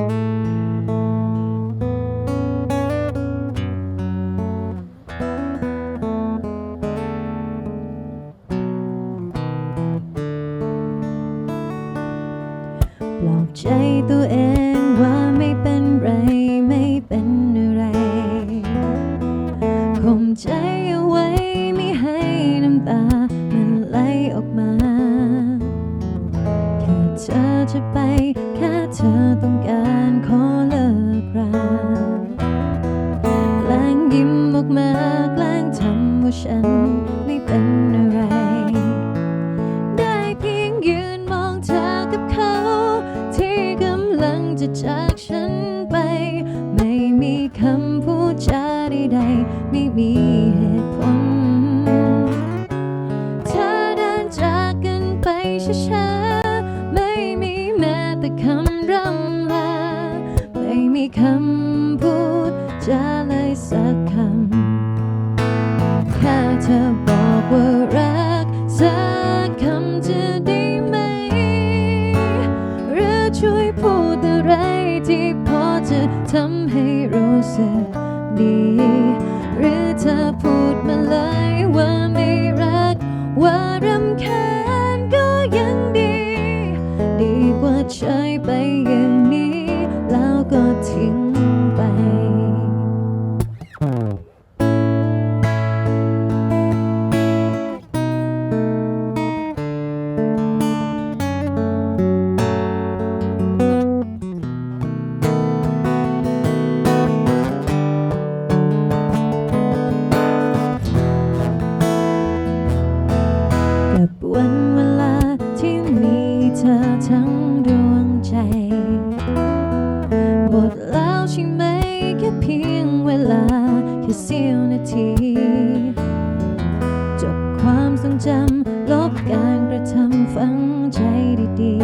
ปลอบใจตัวเองว่าไม่เป็นไรไม่เป็นอะไรข่มใจเอาไว้ไม่ให้น้ำตามันไหลออกมา แค่เธอจะไป ไม่มีเหตุผล เธอเดินจากกันไปช้าๆ ไม่มีแม้แต่คำร่ำลา ไม่มีคำพูดจาเลยสักคำ แค่เธอบอกว่ารักสักคำจะได้ไหม หรือช่วยพูดอะไรที่พอจะทำให้รู้สึกดี หรือเธอพูดมาเลยว่าไม่รัก ว่ารำคาญก็ยังดี ดีกว่าใช่ไปอย่างนี้ แล้วก็ทิ้ง ที จบความทรงจำลบการกระทำฝังใจดี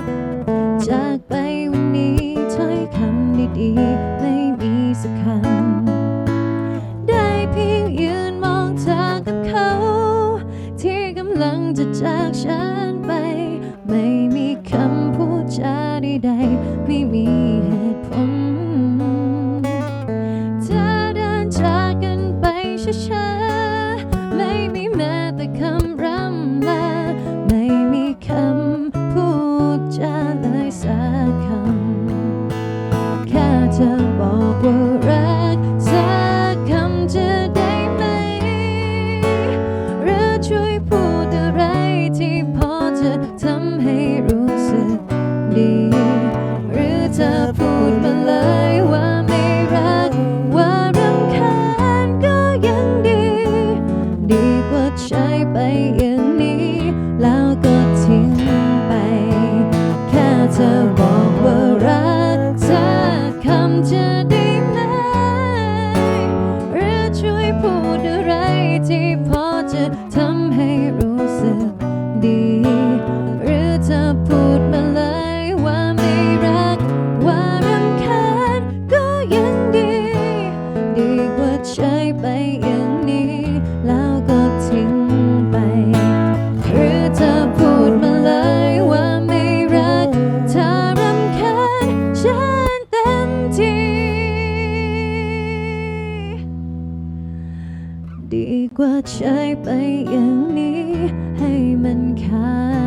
ๆ จากไปวันนี้ถ้อยคำดีๆ ไม่มีสักคำ ได้เพียงยืนมองเธอกับเขา ที่กำลังจะจากฉัน ช้าๆไม่มีแม้แต่คำร่ำลาไม่มีคำพูดจาเลยสักคำแค่เธอบอกว่ารักสักคำจะได้ไหม หรือช่วยพูดอะไรที่พอจะทำให้รู้สึกดี หรือเธอ เธอบอกว่ารักเธอคำจะได้ไหมหรือช่วยพูดอะไรที่พอจะทำ ใจไปอย่างนี้ให้มันขาด